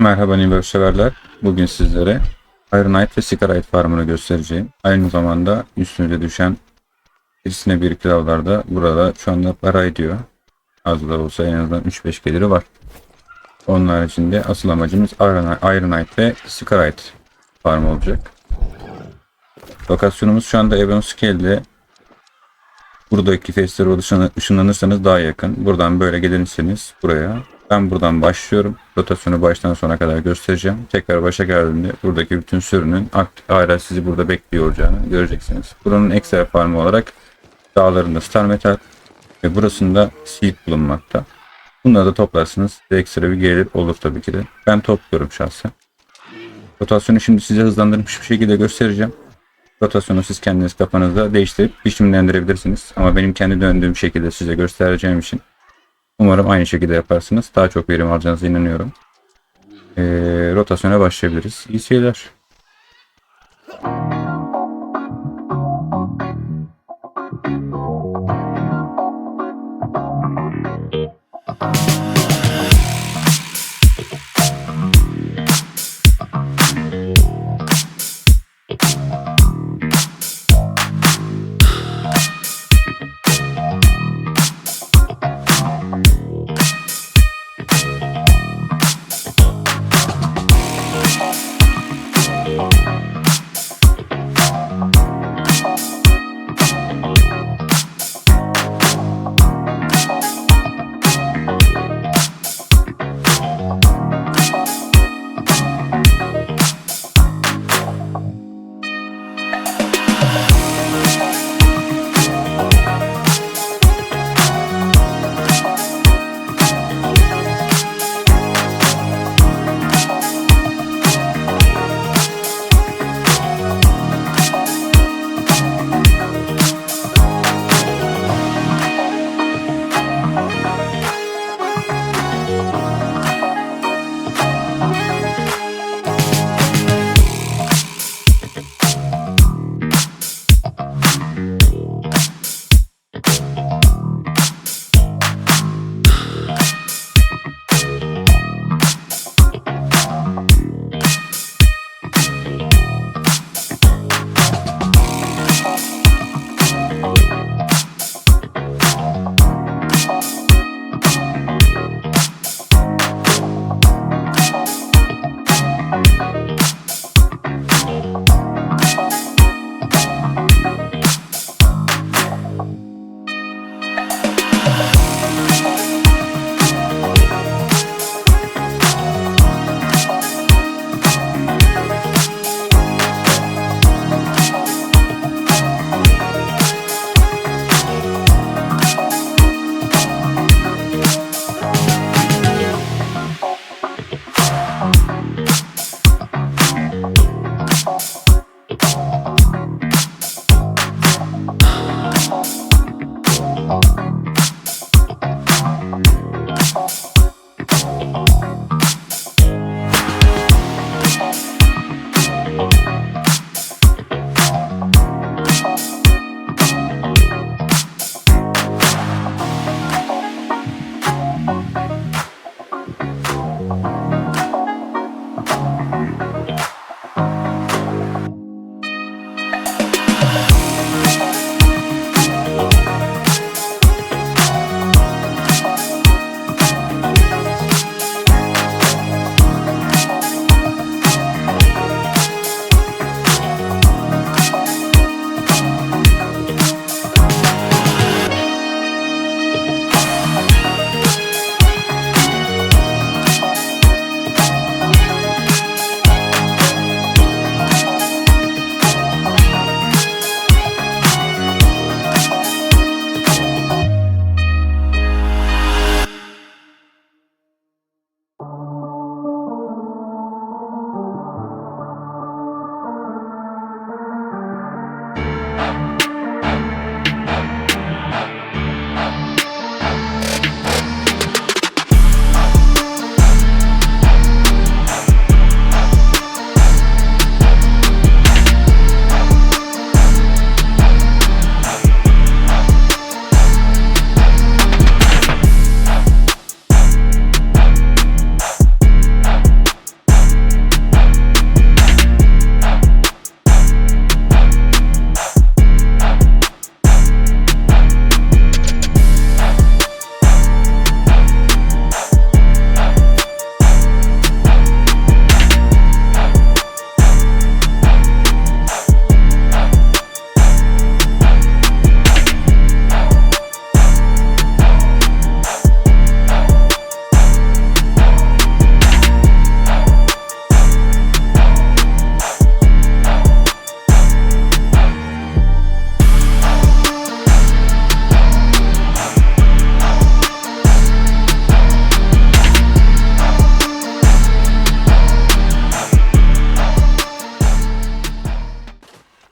Merhaba Nibel severler. Bugün sizlere Ironite ve Scarite farmını göstereceğim. Aynı zamanda üstünüze düşen birisine bir da burada şu anda para ediyor. Az da olsa en azından 3-5 geliri var. Onun haricinde asıl amacımız Ironite, ve Scarite farm olacak. Lokasyonumuz şu anda Ebon Scale'de. Buradaki festival ışını- ışınlanırsanız daha yakın. Buradan böyle gelirseniz buraya. Ben buradan başlıyorum. Rotasyonu baştan sona kadar göstereceğim. Tekrar başa geldiğinde buradaki bütün sürünün hala sizi burada bekliyor olacağını göreceksiniz. Buranın ekstra farmı olarak dağlarında Star Metal ve burasında Seed bulunmakta. Bunları da toplarsınız. Ekstra bir gelir olur tabii ki de. Ben topluyorum şahsen. Rotasyonu şimdi size hızlandırmış bir şekilde göstereceğim. Rotasyonu siz kendiniz kafanızda değiştirip biçimlendirebilirsiniz. Ama benim kendi döndüğüm şekilde size göstereceğim için umarım aynı şekilde yaparsınız. Daha çok verim alacağınıza inanıyorum. Ee, rotasyona başlayabiliriz. İyi seyirler.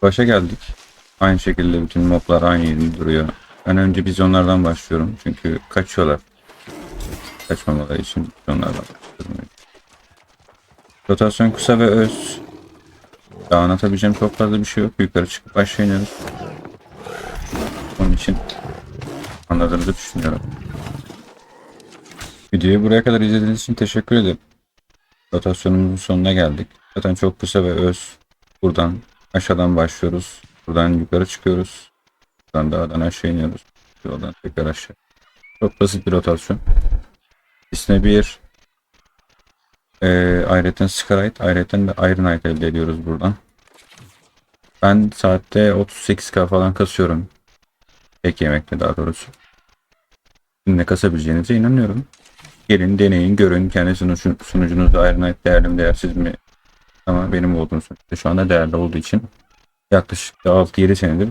Başa geldik. Aynı şekilde bütün moblar aynı yerinde duruyor. Ben önce vizyonlardan başlıyorum. Çünkü kaçıyorlar. Kaçmamaları için vizyonlardan başlıyorum. Rotasyon kısa ve öz. Daha anlatabileceğim çok fazla bir şey yok. Yukarı çıkıp aşağı iniyoruz. Onun için anladığınızı düşünüyorum. Videoyu buraya kadar izlediğiniz için teşekkür ederim. Rotasyonumuzun sonuna geldik. Zaten çok kısa ve öz. Buradan aşağıdan başlıyoruz. Buradan yukarı çıkıyoruz. Buradan dağdan aşağı iniyoruz. Yoldan tekrar aşağı. Çok basit bir rotasyon. İsne bir e, ayrıca Scarite, ayrıca de Ironite elde ediyoruz buradan. Ben saatte 38k falan kasıyorum. Tek yemekte daha doğrusu. Ne kasabileceğinize inanıyorum. Gelin deneyin görün kendi sunucu, sunucunuzda Ironite değerli mi değersiz mi ama benim olduğum sonuçta şu anda değerli olduğu için yaklaşık da 6-7 senedir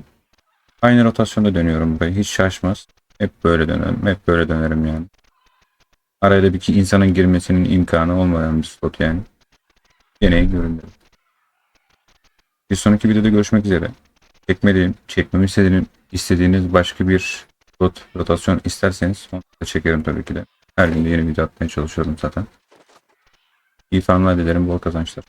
aynı rotasyonda dönüyorum burayı. Hiç şaşmaz. Hep böyle dönerim. Hep böyle dönerim yani. Araya bir iki insanın girmesinin imkanı olmayan bir slot yani. Deneyin görün derim. Bir sonraki videoda görüşmek üzere. Çekmediğim, çekmemi istediğim, istediğiniz başka bir slot rotasyon isterseniz onu da çekerim tabii ki de. Her gün de yeni video atmaya çalışıyorum zaten. İyi fanlar dilerim, bol kazançlar.